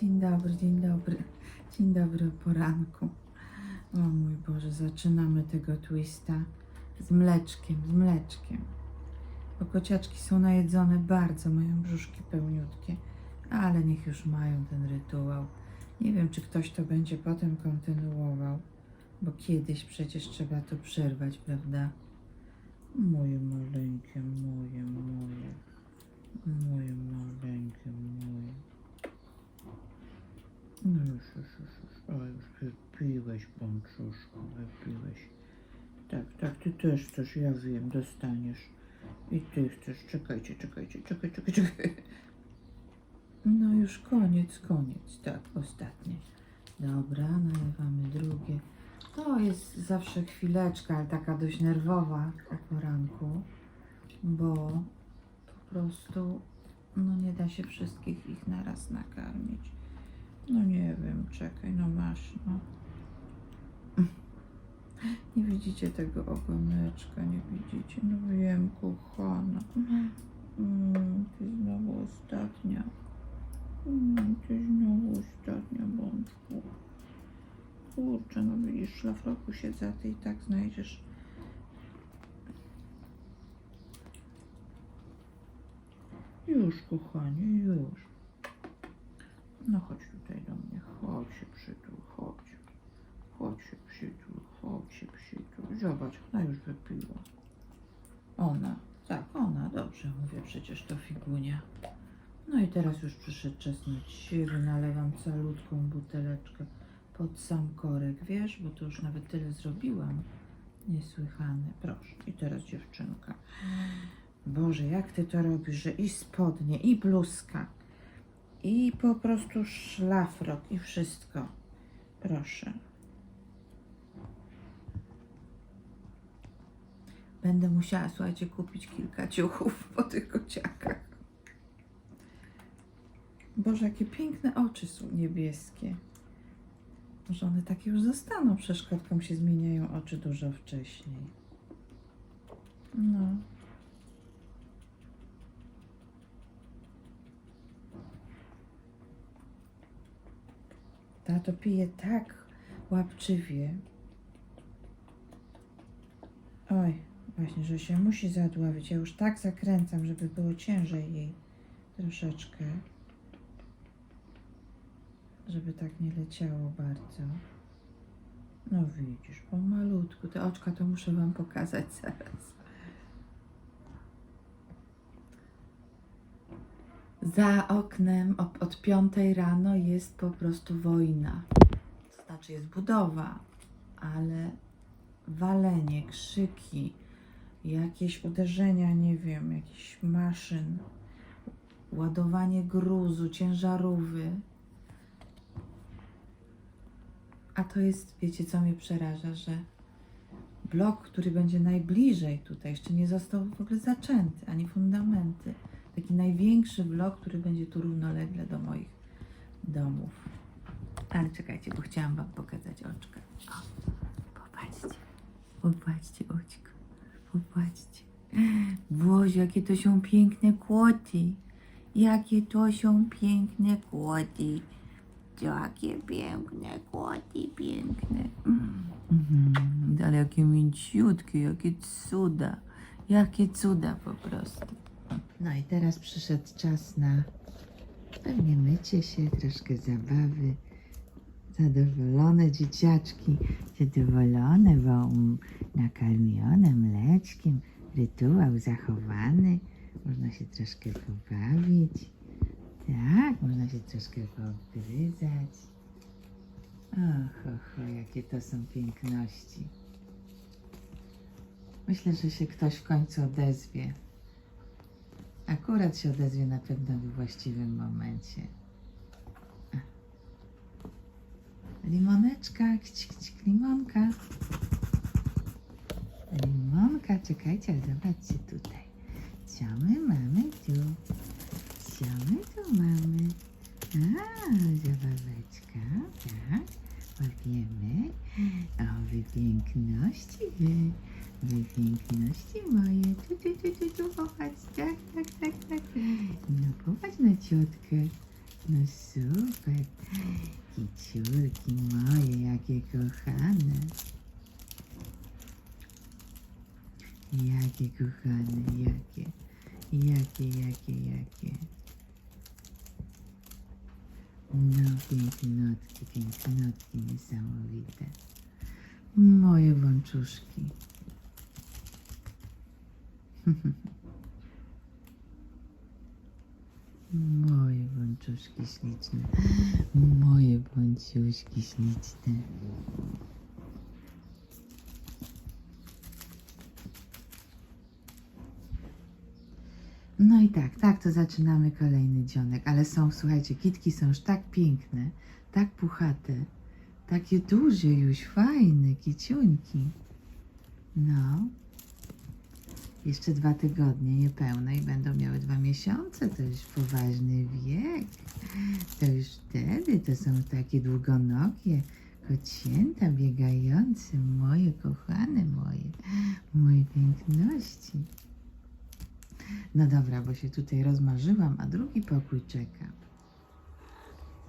Dzień dobry, dzień dobry. Dzień dobry poranku. O mój Boże, zaczynamy tego twista z mleczkiem, z mleczkiem. Bo kociaczki są najedzone bardzo, mają brzuszki pełniutkie, ale niech już mają ten rytuał. Nie wiem, czy ktoś to będzie potem kontynuował, bo kiedyś przecież trzeba to przerwać, prawda? Moje maleńkie, moje, moje. Moje maleńkie, moje. No już, już, już, już. O, już wypiłeś, pączuszku, wypiłeś. Tak, tak, ty też chcesz, ja wiem, dostaniesz. I ty chcesz, czekajcie, czekajcie, czekaj, czekaj, czekaj. No już koniec, koniec, tak, ostatnie. Dobra, nalewamy drugie. To jest zawsze chwileczka, ale taka dość nerwowa o poranku, bo po prostu no nie da się wszystkich ich naraz nakarmić. No nie wiem, czekaj, no masz, no. Nie widzicie tego ogoneczka, nie widzicie. No wiem, kochana. Mm, ty znowu ostatnia. Mm, ty znowu ostatnia, bączku. Kurczę, no widzisz, w szlafroku siedzę, ty i tak znajdziesz. Już, kochanie, już. No chodź tutaj do mnie, chodź się przytul, chodź. Chodź się przytul, chodź się przytul. Zobacz, ona już wypiła. Ona, tak, ona, dobrze mówię, przecież to figunia. No i teraz już przyszedł czas na ciebie, nalewam calutką buteleczkę pod sam korek, wiesz, bo to już nawet tyle zrobiłam. Niesłychane, proszę. I teraz dziewczynka. Boże, jak ty to robisz, że i spodnie, i bluzka, i po prostu szlafrok, i wszystko. Proszę. Będę musiała, słuchajcie, kupić kilka ciuchów po tych kociakach. Boże, jakie piękne oczy są niebieskie. Może one takie już zostaną. Przeszkodką się zmieniają oczy dużo wcześniej. No. Tato pije tak łapczywie. Oj, właśnie, że się musi zadławić. Ja już tak zakręcam, żeby było ciężej jej troszeczkę. Żeby tak nie leciało bardzo. No widzisz, pomalutku. Te oczka to muszę wam pokazać zaraz. Za oknem od, piątej rano jest po prostu wojna. To znaczy jest budowa, ale walenie, krzyki, jakieś uderzenia, nie wiem, jakichś maszyn, ładowanie gruzu, ciężarówy. A to jest, wiecie co mnie przeraża, że blok, który będzie najbliżej tutaj, jeszcze nie został w ogóle zaczęty, ani fundamenty. Taki największy blok, który będzie tu równolegle do moich domów. Ale czekajcie, bo chciałam Wam pokazać oczka. O, popatrzcie, popatrzcie oczko, popatrzcie. Boże, jakie to są piękne koty. Jakie to są piękne koty. Jakie piękne koty, piękne. Mhm. Ale jakie mięciutkie, jakie cuda. Jakie cuda po prostu. No i teraz przyszedł czas na pewnie mycie się, troszkę zabawy. Zadowolone dzieciaczki, zadowolone, bo nakarmione mleczkiem, rytuał zachowany. Można się troszkę pobawić. Tak, można się troszkę poobgryzać. Och, och, jakie to są piękności. Myślę, że się ktoś w końcu odezwie. Akurat się odezwie na pewno w właściwym momencie. Limoneczka, kć, kć, limonka. Limonka, czekajcie, zobaczcie tutaj. Co my mamy tu? Co my tu mamy? A, zabaweczka, tak. Łapiemy. O, wy piękności, wy. Wy piękności moje. Tu, tu, tu, tu, tu, popatrz. Tak, tak, tak, tak. No popatrz na ciotkę. No super. Kiciurki moje, jakie kochane. Jakie kochane, jakie. Jakie, jakie, jakie. No pięknotki, pięknotki niesamowite. Moje wączuszki. Moje bączuszki śliczne. Moje bąciuszki śliczne. No i tak, tak to zaczynamy kolejny dzionek, ale są, słuchajcie, kitki są już tak piękne, tak puchate, takie duże już, fajne, kiciuńki. No, jeszcze dwa tygodnie niepełne i będą miały dwa miesiące. To już poważny wiek. To już wtedy to są takie długonogie kocięta biegające, moje kochane moje, moje piękności. No dobra, bo się tutaj rozmarzyłam, a drugi pokój czeka.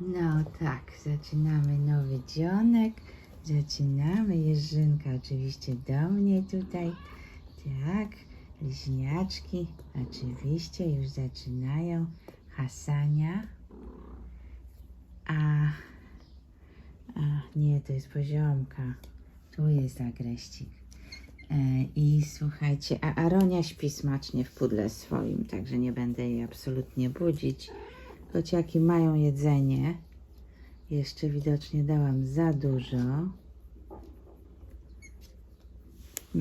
No tak, zaczynamy nowy dzionek. Zaczynamy. Jeżynka oczywiście do mnie tutaj. Tak, bliźniaczki oczywiście już zaczynają hasania. A, a nie, to jest poziomka. Tu jest agreścik. E, I słuchajcie, a Aronia śpi smacznie w pudle swoim, także nie będę jej absolutnie budzić. Kociaki mają jedzenie. Jeszcze widocznie dałam za dużo.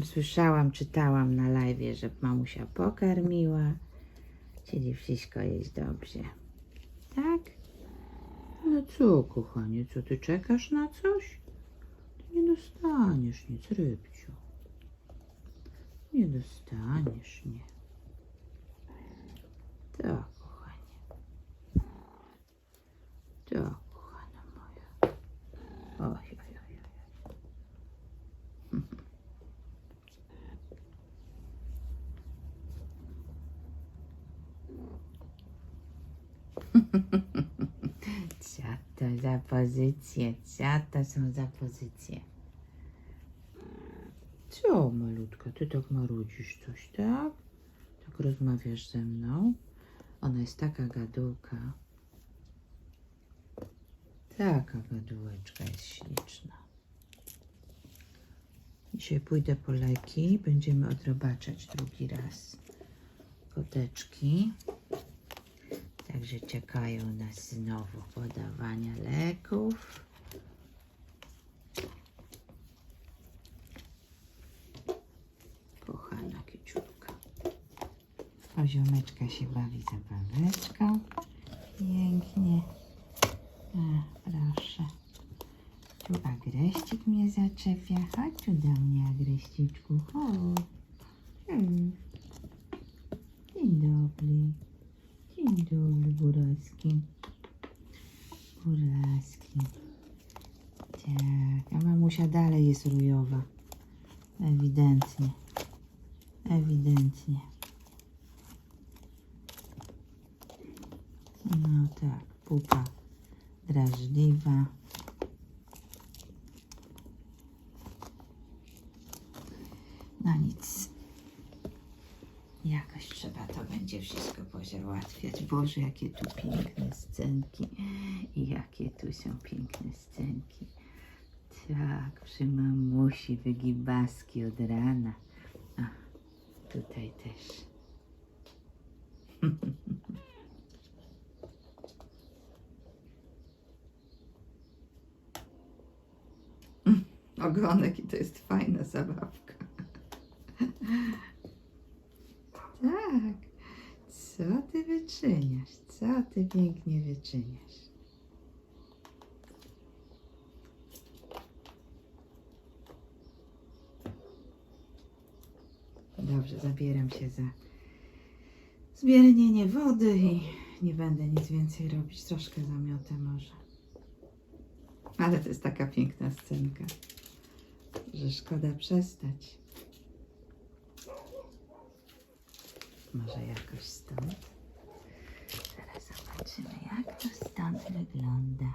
Słyszałam, czytałam na live, że mamusia pokarmiła. Czyli wszystko jest dobrze. Tak? No co, kochanie, co ty czekasz na coś? Ty nie dostaniesz nic, rybciu. Nie dostaniesz, nie. Tak, kochanie. Tak, kochana moja. Oj, oj, oj, oj. Co to za pozycje? Co malutka, ty tak marudzisz coś, tak? Tak rozmawiasz ze mną? Ona jest taka gadułka. Taka gadułeczka jest śliczna. Dzisiaj pójdę po leki. Będziemy odrobaczać drugi raz koteczki. Także czekają nas znowu podawania leków. Kochana kiciurka. Poziomeczka się bawi zabaweczką. Pięknie. A, proszę. Tu agreścik mnie zaczepia. Chodź tu do mnie, agreściczku. Chodź. Cześć. Dzień dobry. Dzień dobry, Buraski. Buraski. Tak, a mamusia dalej jest rujowa. No tak, pupa drażliwa. No nic. Jakoś trzeba to będzie wszystko pozałatwiać. Boże, jakie tu piękne scenki. I jakie tu są piękne scenki. Tak, przy mamusi wygibaski od rana. A, tutaj też. Ogonek i to jest fajna zabawka. Tak. Co ty wyczyniasz? Co ty pięknie wyczyniasz? Dobrze, zabieram się za zbieranie wody i nie będę nic więcej robić. Troszkę zamiotę może. Ale to jest taka piękna scenka, że szkoda przestać. Może jakoś stąd. Teraz zobaczymy, jak to stąd wygląda.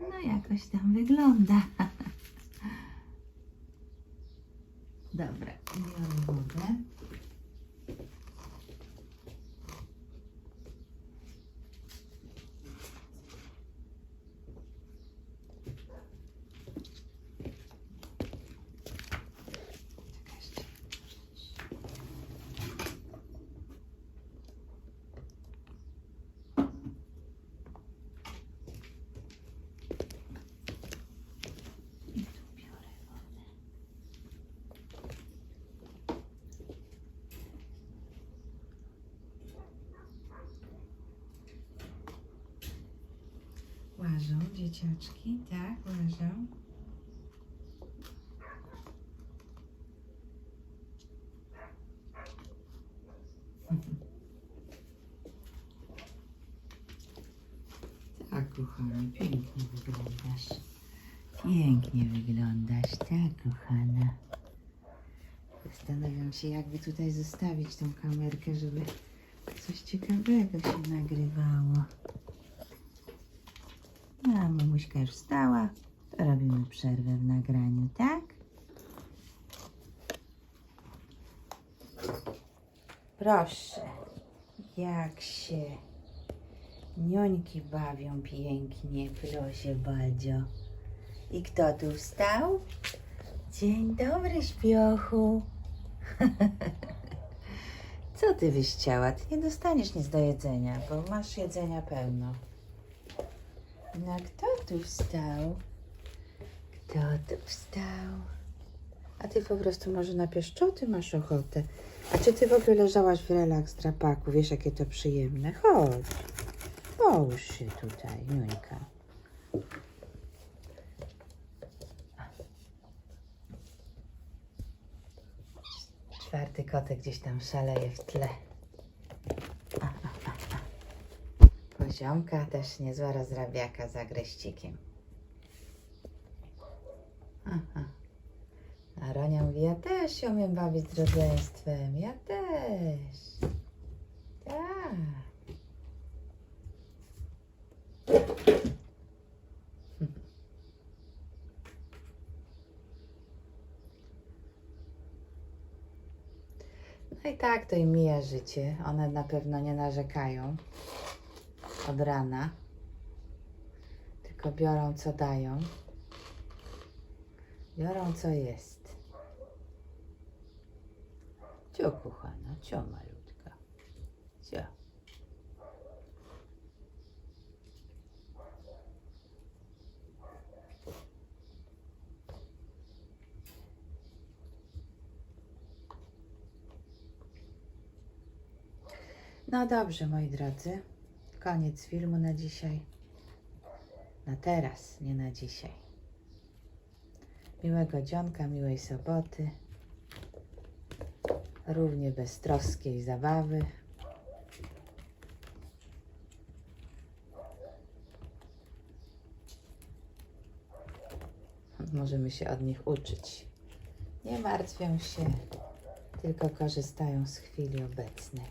No jakoś tam wygląda. Łażą dzieciaczki, tak, łażą. Tak, kochanie, pięknie wyglądasz. Pięknie wyglądasz, tak, kochana. Zastanawiam się, jakby tutaj zostawić tą kamerkę, żeby coś ciekawego się nagrywało. Mamuśka już wstała, to robimy przerwę w nagraniu, tak? Proszę, jak się niońki bawią pięknie, proszę bardzo. I kto tu wstał? Dzień dobry, śpiochu. Co ty byś chciała? Ty nie dostaniesz nic do jedzenia, bo masz jedzenia pełno. No kto tu wstał? Kto tu wstał? A ty po prostu może na pieszczoty masz ochotę. A czy ty w ogóle leżałaś w relaks drapaku? Wiesz, jakie to przyjemne? Chodź. Połóż się tutaj, Niuńka. Czwarty kotek gdzieś tam szaleje w tle. A, a, a, a. Poziomka też niezła rozrabiaka za greścikiem. Aha. A Ronia mówi, ja też się umiem bawić z rodzeństwem. Ja też. Tak. No i tak to im mija życie. One na pewno nie narzekają od rana. Tylko biorą co dają. Biorą co jest. Cio, kochana, cio, malutka. Cio. No dobrze, moi drodzy. Koniec filmu na dzisiaj. Na teraz, nie na dzisiaj. Miłego dzionka, miłej soboty. Równie beztroskiej zabawy. Możemy się od nich uczyć. Nie martwią się, tylko korzystają z chwili obecnej.